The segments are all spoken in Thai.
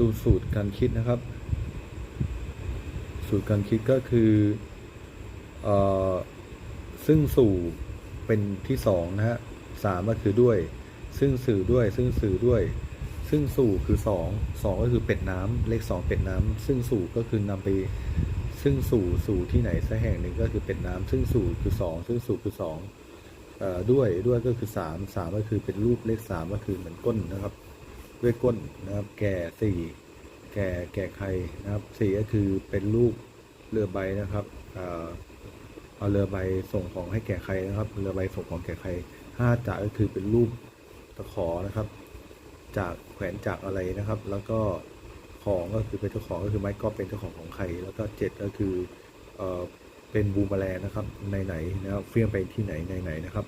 ดูสูตรการคิดนะครับ สูตรการคิดก็คืออซึ่งสู่เป็นที่สองนะฮะสามก็คือด้วย ซึ่งสื่อด้วย ซึ่งสื่อด้วย ซึ่งสู่คือสองสองก็คือเป็ดน้ำเลขสองเป็ดน้ำซึ่งสู่ก็คือนำไป ซึ่งสู่สู่ที่ไหนสักแห่งหนึ่งก็คือเป็ดน้ำซึ่งสู่คือสองซึ่งสู่คือสองด้วยด้วยก็คือสามสามก็คือเป็นรูปเลขสามก็คือเหมือนก้นนะครับ ด้วยก้นนะครับ แก่สี่แก่แก่ใครนะครับสี่ก็คือเป็นรูปเรือใบนะครับเออเอาเรือใบส่งของให้แก่ใครนะครับ เรือใบส่งของแก่ใครห้าจ่าก็คือเป็นรูปตะขอนะครับ จากแขวนจากอะไรนะครับ แล้วก็ของก็คือเป็นเจ้าของก็คือไม้ก็เป็นเจ้าของของใคร แล้วก็เจ็ดก็คือเออเป็นบูมแมลงนะครับในไหนนะครับเฟี้ยงไปที่ไหนในไหนนะครับ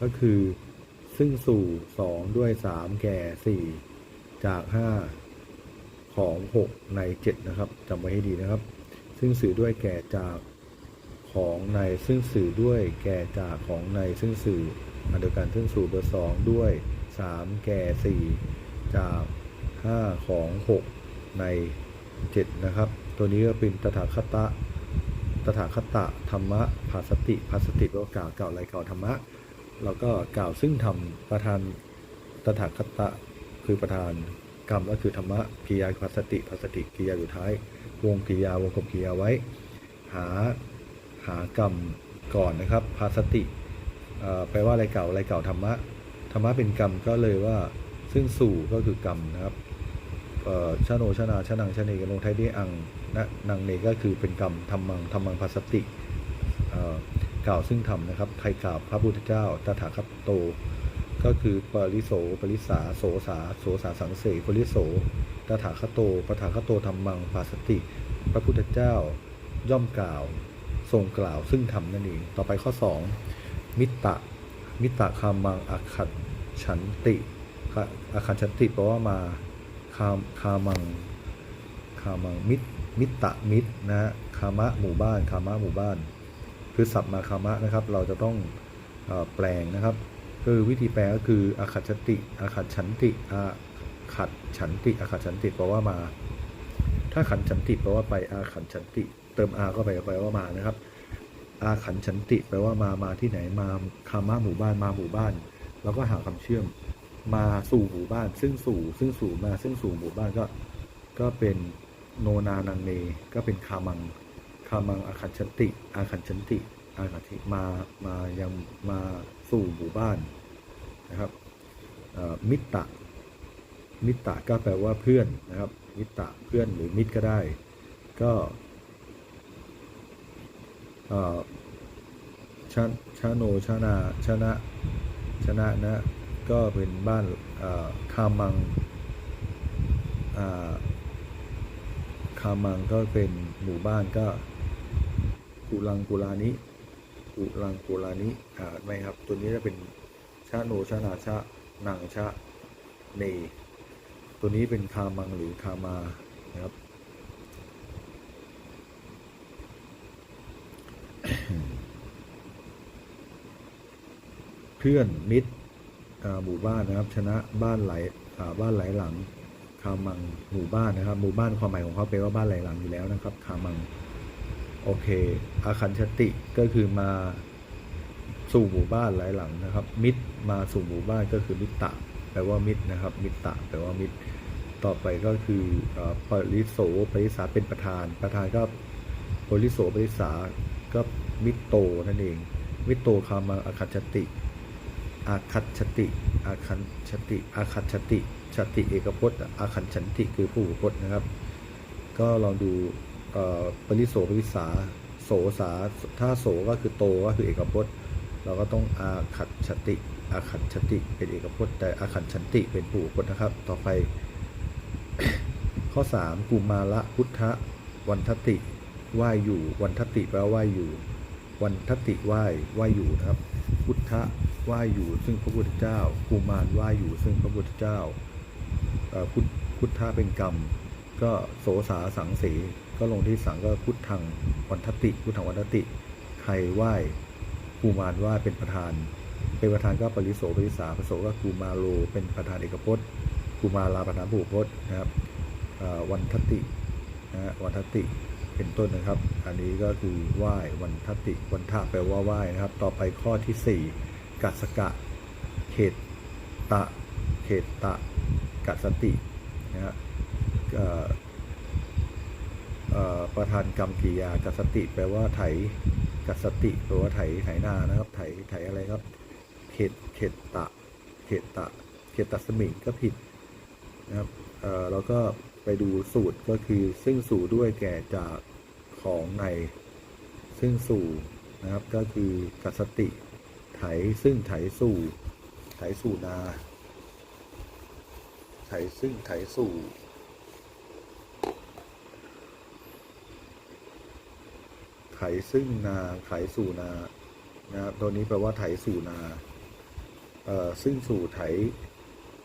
ก็คือซึ่งสู่สองด้วยสามแก่สี่ จากห้าของหกในเจ็ดนะครับจำไว้ให้ดีนะครับ ซึ่งสื่อด้วยแก่จากของในซึ่งสื่อด้วยแก่จากของในซึ่งสื่ออันเดียวกันซึ่งสู่เบอร์สองด้วยสามแก่สี่จากห้าของหกในเจ็ดนะครับ ตัวนี้ก็เป็นตถาคตะตถาคตะธรรมะภาสติภาสติแปลว่ากล่าวกล่าวอะไรกล่าวธรรมะ แล้วก็กล่าวซึ่งธรรมประธานตถาคตะ คือประธาน กรรมก็คือธรรมะกิยาคือภาสติภาสติกิยาอยู่ท้าย วงกิยาวงกบกิยาไว้ หาหากรรมก่อนนะครับภาสติแปลว่าอะไรเก่าอะไรเก่าธรรมะธรรมะเป็นกรรมก็เลยว่าซึ่งสู่ก็คือกรรมนะครับชาโนชนาชนังชเนกันลงท้ายด้วยอังนะนังเนก็คือเป็นกรรมธรรมังธรรมังภาสติกล่าวซึ่งธรรมนะครับใครกล่าวพระพุทธเจ้าตถาคตโต ก็คือปริโสปริสาโสสาโสสาสังเสปริโสตถาคโตปถาคโตธรรมังภาสติ พระพุทธเจ้าย่อมกล่าวทรงกล่าวซึ่งธรรมนั่นเองต่อไปข้อ 2 มิตตะมิตตะคามังอาคัดฉันติอาคัดฉันติแปลว่ามาคามคามังคามังมิตรมิตตะมิตรนะคามะหมู่บ้านคามะหมู่บ้าน คือศัพท์มาคามะนะครับ เราจะต้องแปลงนะครับ คือวิธีแปลก็คืออาคัดฉันติอาคัดฉันติอาขัดฉันติอาคัดฉันติแปลว่ามา ถ้าขันฉันติแปลว่าไปอาขันฉันติ เติมอาเข้าไปแปลว่ามานะครับ อาขันฉันติแปลว่ามามาที่ไหนมาคามาหมู่บ้านมาหมู่บ้าน แล้วก็หาคำเชื่อมมาสู่หมู่บ้าน ซึ่งสู่ซึ่งสู่มาซึ่งสู่หมู่บ้านก็ ก็เป็นโนนานังเนก็เป็นคามังคามังอาขันฉันติ อาขันฉันติ อาขันติมามายังมา สู่หมู่บ้านนะครับมิตตะมิตรตะก็แปลว่าเพื่อนนะครับ มิตรตะเพื่อนหรือมิตรก็ได้ ก็ชาชาโนชานาชนะชนะนะ ก็เป็นบ้านคามังคามังก็เป็นหมู่บ้านก็กุลังกุลานิ กุลังกุลานิอ่าไม่ครับ ตัวนี้จะเป็นชาโนชานาชะนังชะเน ตัวนี้เป็นคามังหรือคามานะครับ เพื่อนมิตรหมู่บ้านนะครับ ชนะบ้านไหลบ้านไหลหลังคามังหมู่บ้านนะครับ หมู่บ้านความหมายของเขาเป็นว่าบ้านไหลหลังอยู่แล้วนะครับ คามัง โอเค อาคันชติก็คือมาสู่หมู่บ้านหลายหลังนะครับ มิตรมาสู่หมู่บ้านก็คือมิตรตะแปลว่ามิตรนะครับ มิตรตะแปลว่ามิตร ต่อไปก็คือปริโสปริสาเป็นประธาน ประธานก็ปริโสปริสาก็มิตโตนั่นเอง มิตโตคามาอาคัจติอาคัจติอาคันชติอาคัจติชติเอกพจน์อาคันฉันติคือผู้พจน์นะครับ ก็ลองดู ปริโสปริสาโสสาถ้าโสก็คือโตก็คือเอกพจน์ เราก็ต้องอาขัดชติอาขัดชติเป็นเอกพจน์ แต่อาขัดชันติเป็นผู้พจน์นะครับ ต่อไป ข้อ 3กุมาละพุทธวันทติไหวอยู่ วันทติแปลว่าไหวอยู่ วันทติไหวไหวอยู่นะครับ พุทธไหวอยู่ ซึ่งพระพุทธเจ้ากุมารไหวอยู่ ซึ่งพระพุทธเจ้าพุทธพุทธะเป็นกรรม ก็โสสาสังเส ก็ลงที่สังก็พุทธังวันทติพุทธังวันทติ ใครไหว้กุมารไหว้เป็นประธาน เป็นประธานก็ปริโสปริสาปริโสก็กุมาโลเป็นประธานเอกพจน์กุมาลาประธานผู้พจน์นะครับวันทตินะฮะวันทติเป็นต้นนะครับ อันนี้ก็คือไหว้วันทติวันทะแปลว่าไหว้นะครับ ต่อไปข้อที่ 4 กัสกะ เขตตะ เขตตะ กัสตินะฮะ ประธานกรรมกิยากัสติ แปลว่าไถกัสติแปลว่าไถไถนานะครับ ไถไถอะไรครับ เขตเขตตะ เขตตะ เขตตะสมิงก็ผิดนะครับเอ่อเราก็ไปดูสูตรก็คือซึ่งสู่ด้วยแก่จากของในซึ่งสู่นะครับก็คือกัสติ ไถซึ่งไถสู่ไถสู่นา ไถซึ่งไถสู่ ไถซึ่งนาไถสู่นานะครับตัวนี้แปลว่าไถสู่นาเอ่อซึ่งสู่ไถ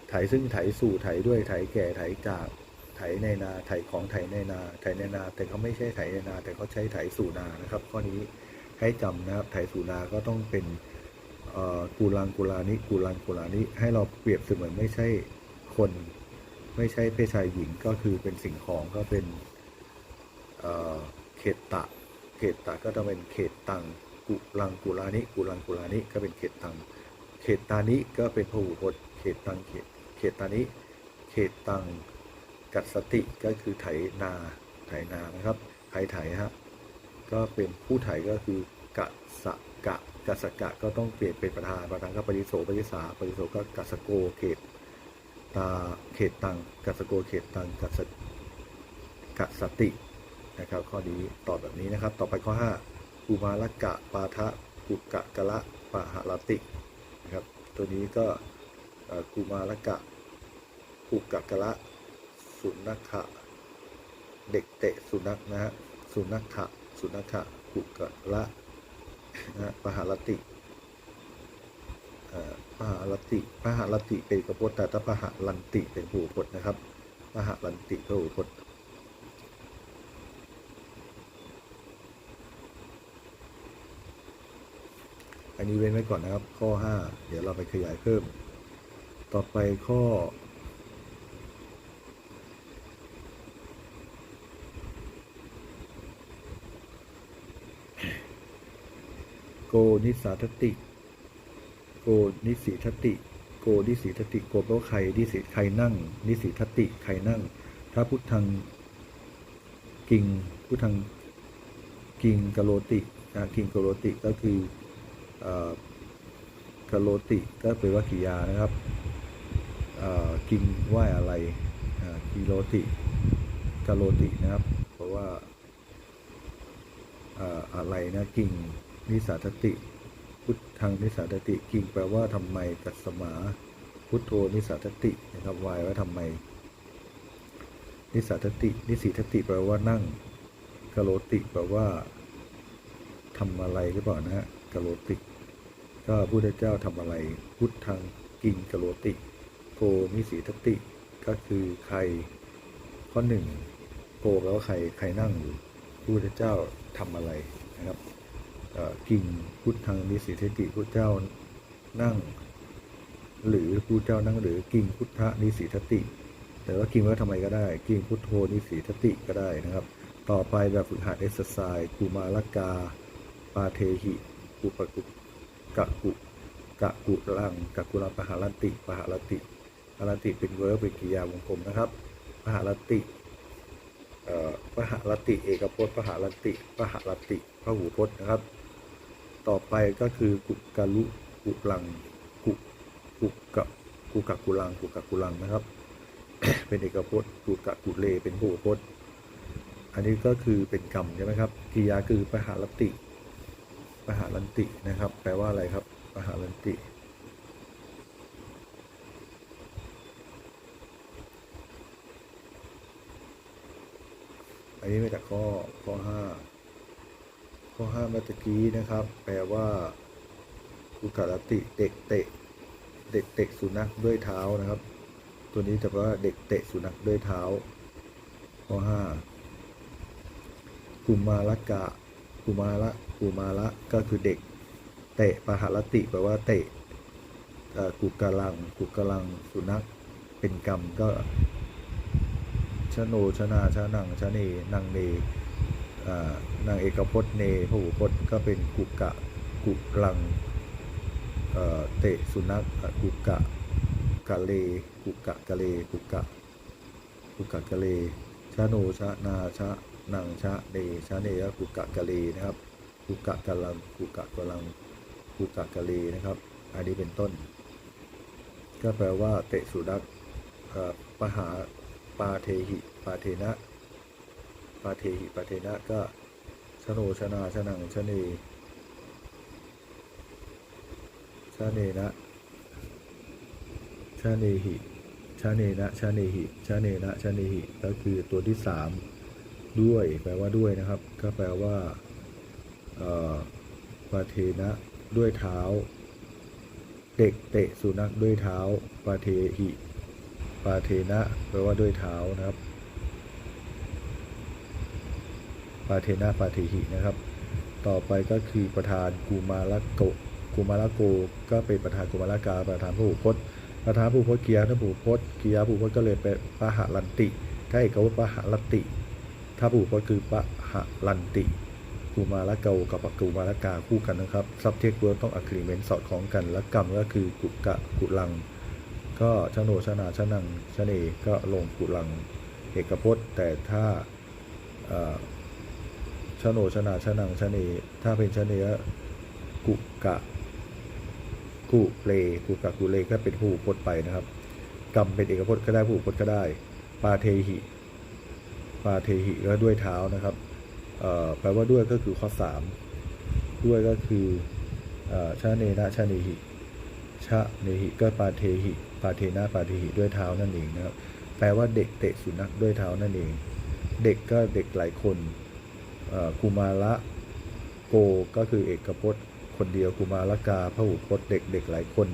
ไถซึ่งไถสู่ไถด้วยไถแก่ไถกากไถในนาไถของไถในนาไถในนา แต่เขาไม่ใช่ไถในนา แต่เขาใช้ไถสู่นานะครับข้อนี้ให้จำนะครับไถสู่นาก็ต้องเป็นเอ่อกูลังกุลานิกูลังกุลานิให้เราเปรียบเสมือนไม่ใช่คน ไม่ใช่เพศชายหญิงก็คือเป็นสิ่งของก็เป็นเอ่อเขตตะ เขตตะก็ต้องเป็นเขตตังกุลังกุลานิกุลังกุลานิก็เป็นเขตตังเขตตานิก็เป็นพหูพจน์เขตตังเขตเขตตานิเขตตังกัสติก็คือไถนาไถนานะครับไถไถฮะก็เป็นผู้ไถก็คือกัสะกะกัสกะก็ต้องเปลี่ยนเป็นประธานประธานก็ปริโสปริสาปริโสก็กัสโกเขตตาเขตตังกัสโกเขตตังกัสกัสติ นะครับ ข้อนี้ตอบแบบนี้นะครับ ต่อไปข้อ5กุมาลกะปาทะกุกะกะละปะหะรตินะครับ ตัวนี้ก็กุมาลกะกุกะกะละสุนัขะเด็กเตะสุนัขนะฮะสุนัขะสุนัขะกุกะละนะฮะปะหะรติปะหะรติปะหะรติเป็นกระพจน์แต่ถ้าปะหะลันติเป็นผู้พจน์นะครับปะหะลันติเป็นผู้พจน์ อันนี้เว้นไว้ก่อนนะครับ ข้อ 5 เดี๋ยวเราไปขยายเพิ่ม ต่อไปข้อ โกนิสาทติ โกนิสีทติ โกนิสีทติ โกแปลว่าใครนิสีใครนั่ง นิสีทติใครนั่ง ถ้าพุทธังกิงพุทธังกิงกะโลติกิงกะโลติก็คือ กะโลติก็แปลว่ากิยานะครับกินไหวอะไรอ่ากิโลติกะโลตินะครับ เพราะว่าอะไรนะกิงนิสาทติ พุทธังนิสาทติกิงแปลว่าทำไมกัสมาพุทโธนิสาทตินะครับวายว่าทำไม นิสาทติ นิสีทติแปลว่านั่งกะโลติแปลว่าทำอะไรหรือเปล่านะฮะกะโลติก พระพุทธเจ้าทำอะไร พุทธังกิงกโลติ โกมิสีทติ ก็คือใคร ข้อหนึ่งโกแปลว่าใครใครนั่งอยู่พุทธเจ้าทำอะไรนะครับกิงพุทธังมิสีทติพระเจ้านั่ง หรือพระเจ้านั่งหรือกิงพุทธนิสีทติ แต่ว่ากิงว่าทำไมก็ได้ กิงพุทโธนิสีทติก็ได้นะครับ ต่อไปแบบฝึกหัดเอ็กซ์ไซส์กุมาลกาปาเทหิกุปกุ กะกุกะกุลังกะกุลาปหารันติปหารันติปหารันติเป็นเวิร์บเป็นกริยาวงกลมนะครับปหารันติเอ่อปหารันติ เอกพจน์ปหารันติปหารันติพหูพจน์นะครับ ต่อไปก็คือกุกะลุกุลังกุกุกะกุกะกุลังกุกะกุลังนะครับ เป็นเอกพจน์กุกะกุเลเป็นพหูพจน์ อันนี้ก็คือเป็นกรรมใช่ไหมครับกิริยาคือปหารันติ ปหารันตินะครับ แปลว่าอะไรครับปหารันติ อันนี้มาจากข้อข้อห้าข้อห้าเมื่อตะกี้นะครับ แปลว่าอุการติเด็กเตะเด็กเตะสุนัขด้วยเท้านะครับ ตัวนี้จะแปลว่าเด็กเตะสุนัขด้วยเท้า ข้อห้ากุมารกะกุมาระ กุมาระก็คือเด็ก เตะปะหารติแปลว่าเตะกุกกะลังกุกกะลังสุนัขเป็นกรรมก็ชโนชนาชนังชเนนางเนนางเอกพจน์เนพหูพจน์ก็เป็นกุกะกุลังเอ่อเตะสุนัขกุกะกะเลกุกะกะเลกุกะกุกะกะเลชโนชนาชะนังชะเนชะเนก็กุกะกะเลนะครับ กุกะกะลังกุกะกะลังกุกะกะเลนะครับ อันนี้เป็นต้น ก็แปลว่าเตะสุนัขปหาปาเทหิปาเทนะปาเทหิปาเทนะก็ชโนชนาชนังชเนชาเนนะชาเนหิชาเนนะชาเนหิชาเนนะชาเนหิก็คือตัวที่สามด้วย แปลว่าด้วยนะครับ ก็แปลว่า ปาเทนะด้วยเท้า เด็กเตะสุนัขด้วยเท้าปาเทหิปาเทนะแปลว่าด้วยเท้านะครับปาเทนะปาเทหินะครับ ต่อไปก็คือประธานกุมาลโกกุมาลโกก็เป็นประธานกุมาลกา ประธานพหูพจน์ประธานพหูพจน์เกียร์ถ้าพหูพจน์เกียร์พหูพจน์ก็เลยเป็นปะหะลันติ ถ้าเอกวุฒิปะหะลันติ ถ้าพหูพจน์คือปะหะลันติ กูมาละเกากับกูมาละกาคู่กันนะครับ subject verb ต้อง agreement สอดคล้องกัน และกรรมก็คือกุกะกุลัง ก็ชโนชนาชนังชเนก็ลงกุลังเอกพจน์ แต่ถ้าชโนชนาชนังชเนถ้าเป็นชเนก็กุกะกุเลกุกะกุเลก็เป็นผู้พจน์ไปนะครับ กรรมเป็นเอกพจน์ก็ได้ผู้พจน์ก็ได้ ปาเทหิปาเทหิก็ด้วยเท้านะครับ แปลว่าด้วยก็คือข้อสามด้วยก็คืออชาเนนะชาเนหิชะเนหิก็ปาเทหิปาเทนะปาเทหิด้วยเท้านั่นเองนะครับแปลว่าเด็กเตะสุนัขด้วยเท้านั่นเอง เด็กก็เด็กหลายคนกุมาระโกก็คือเอกพจน์ คนเดียวกุมาละกาพหูพจน์เด็กเด็กหลายคน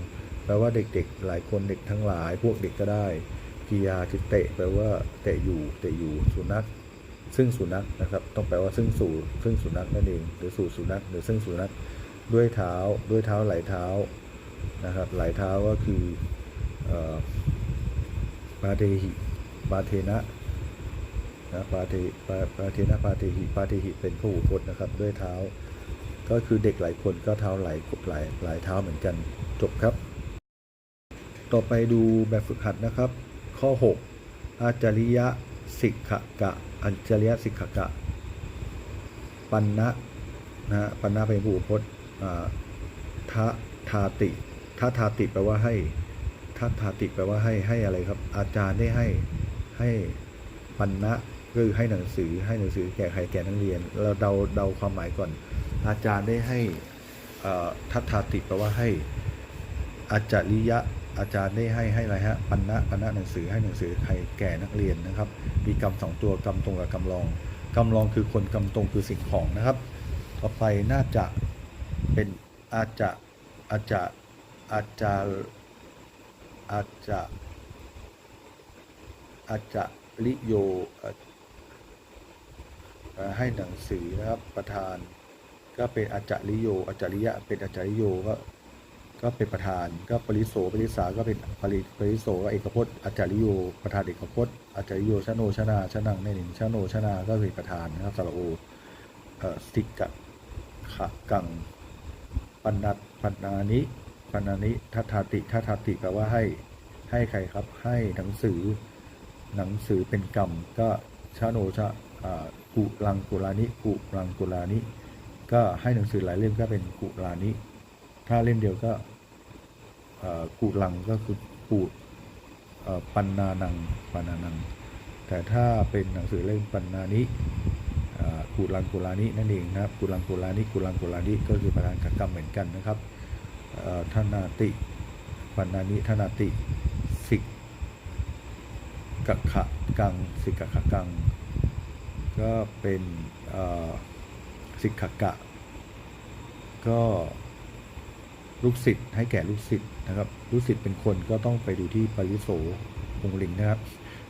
แปลว่าเด็กๆหลายคนเด็กทั้งหลาย พวกเด็กก็ได้กิยาคือเตะแปลว่าเตะอยู่เตะอยู่สุนัข ซึ่งสุนัขนะครับ ต้องแปลว่าซึ่งสู่ซึ่งสุนัขนั่นเองหรือสู่สุนัขหรือซึ่งสุนัขด้วยเท้าด้วยเท้าไหลเท้านะครับไหลเท้าก็คือปาเทหิปาเทนะนะปาเทปาปาเทนะปาเทหิปาเทหิเป็นพหูพจน์นะครับ ด้วยเท้า ก็คือเด็กหลายคนก็เท้าไหลหลายหลายเท้าเหมือนกันจบครับ ต่อไปดูแบบฝึกหัดนะครับ ข้อ 6 อาจาริยะสิกขกะ อัจจริยสิกขกะ ปันนะนะฮะปันนะเป็นผู้พจน์ทะทาติทะทาติแปลว่าให้ทะทาติแปลว่าให้ให้อะไรครับ อาจารย์ได้ให้ให้ปันนะคือให้หนังสือให้หนังสือแก่ใครแก่นักเรียน เราเดาเดาความหมายก่อน อาจารย์ได้ให้ทัตทาติแปลว่าให้อาจาริยะ อาจารย์ได้ให้ให้อะไรฮะปันนะปันนะหนังสือให้หนังสือใครแก่นักเรียนนะครับ มีกรรมสองตัวกรรมตรงกับกรรมรองกรรมรองคือคนกรรมตรงคือสิ่งของนะครับ ต่อไปน่าจะเป็นอาจจะอาจจะอาจจะอาจจะอาจจะลิโยให้หนังสือนะครับประธาน ก็เป็นอาจาริโยอาจาริยะเป็นอาจาริโยก็ ก็เป็นประธาน ก็ปริโสปริสาก็เป็นปริปริโสก็เอกพจน์อาจาริโยประธานเอกพจน์อาจาริโยชโนชนาชนังในหนึ่งชโนชนาก็เป็นประธานนะครับสระโอสติกะขะกังปันนัตปันนานิปันนานิทัตถาติทัตถาติแปลว่าให้ให้ใครครับให้หนังสือหนังสือเป็นกรรม ก็ชโนชะอ่ากุลังกุลานิกุลังกุลานิก็ให้หนังสือหลายเล่มก็เป็นกุลานิ ถ้าเล่มเดียวก็กูลังก็คือกูเอ่อปันนานังปันนานัง แต่ถ้าเป็นหนังสือเล่มปันนานิกูลังกุลานินั่นเองนะครับกูลังกุลานิกูลังกุลานิก็คือประธานกกรรมเหมือนกันนะครับเอ่อธนาติปันนานิธนาติสิกกะขะกังสิกกะขะกัง ก็เป็นสิกขะกะ ก็ ลูกศิษย์ให้แก่ลูกศิษย์นะครับลูกศิษย์เป็นคนก็ต้องไปดูที่ปริโสพงลิงนะครับ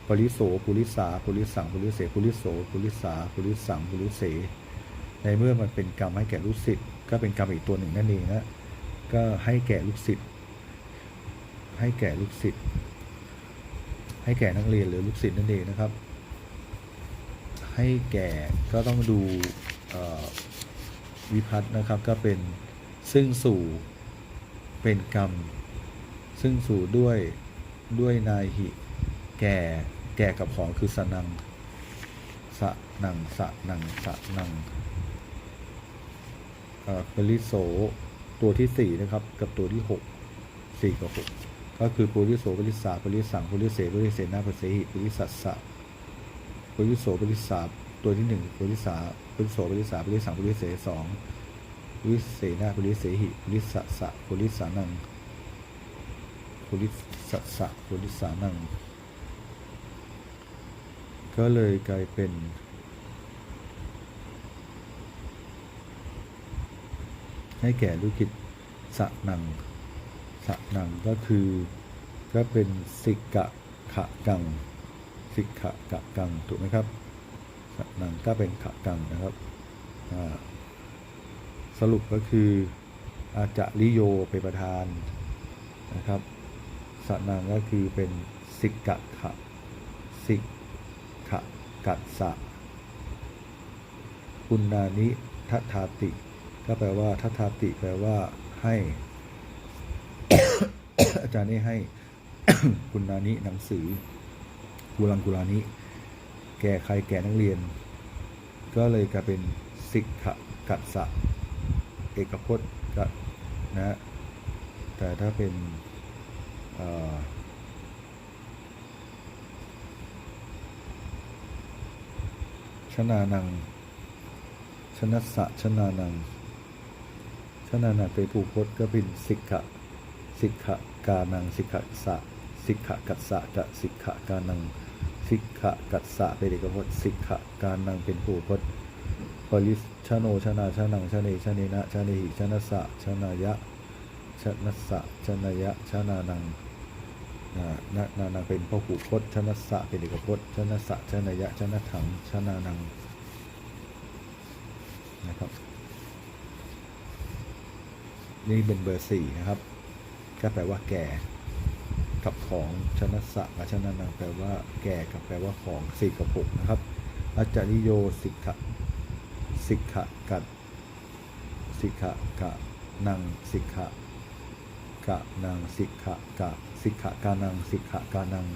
ปริโสปุริสาปุริสังปุริเสปุริโสปุริสาปุริสังปุริเส ในเมื่อมันเป็นกรรมให้แก่ลูกศิษย์ก็เป็นกรรมอีกตัวหนึ่งนั่นเองนะก็ให้แก่ลูกศิษย์ให้แก่ลูกศิษย์ให้แก่นักเรียนหรือลูกศิษย์นั่นเองนะครับ ให้แก่ก็ต้องดูวิพัฒน์นะครับก็เป็นซึ่งสู่ เป็นกรรม ซึ่งสู่ด้วยด้วยนายหิ แก่แก่กับของคือสนังสะนังสะนังสะนังเอ่อปริโสตัวที่สี่นะครับ กับตัวที่หกสี่กับหกก็คือปุริโสปริสาปริสังปุริเสปริเสนาปเสหิปุริสัสสะปุริโสปริสาตัวที่หนึ่งปุริสาปุริโสปริสาปริสังปุริเสสอง ริเสนาปุริเสหิปุริสัสสะปุริสานังปุริสัสสะปุริสานัง ก็เลยกลายเป็นให้แก่ลูกกิจสะนังสะนังก็คือก็เป็นสิกะขะกัง สิกะกะกัง ถูกไหมครับสะนังก็เป็นขะกังนะครับอ่า สรุปก็คืออาจะลิโยเป็นประธานนะครับสนังก็คือเป็นสิกะขะสิกขะกัสสะปุณนานิทัทาติ ก็แปลว่าทัทาติแปลว่าให้ อาจารย์ได้ให้คุณนานิหนังสือกุลังกุลานิแก่ใครแก่นักเรียน ก็เลยกลายเป็นสิกขะกัสสะ เอกพจน์กะนะแต่ถ้าเป็นชนานัง ชนัสสะชนานัง ชนานังเป็นผู้พจน์ก็เป็นสิกขะสิกขะกานังสิกขะสะสิกขะกัสสะกับสิกขะกานังสิกขะกัสสะเป็นเอกพจน์สิกขะกานังเป็นผู้พจน์ ปริสชโนชนาชนังชเนชเนนะชเนหิชนัสสะชนายะชนัสสะชนายะชนานังนะนนานังเป็นพหูพจน์ชนัสสะเป็นเอกพจน์ชนัสสะชนายะชนะถังชนานังนะครับนี่เป็นเบอร์สี่นะครับก็แปลว่าแก่กับของชนะสะกับชนะนังแปลว่าแก่กับแปลว่าของสี่กับหกนะครับ อาจาริโยสิกขะ สิกขะกัดสิกขะกะนังสิกขะกะนังสิกขะกะสิกขะกานังสิกขะกานัง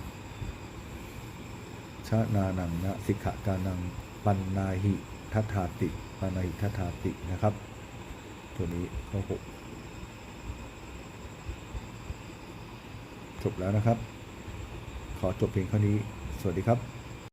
ชะนานังนะสิกขะกานังปันนาหิทัฏฐาติปันนาหิทัฏฐาตินะครับ ตัวนี้ข้อหกจบแล้วนะครับ ขอจบเพียงเท่านี้ สวัสดีครับ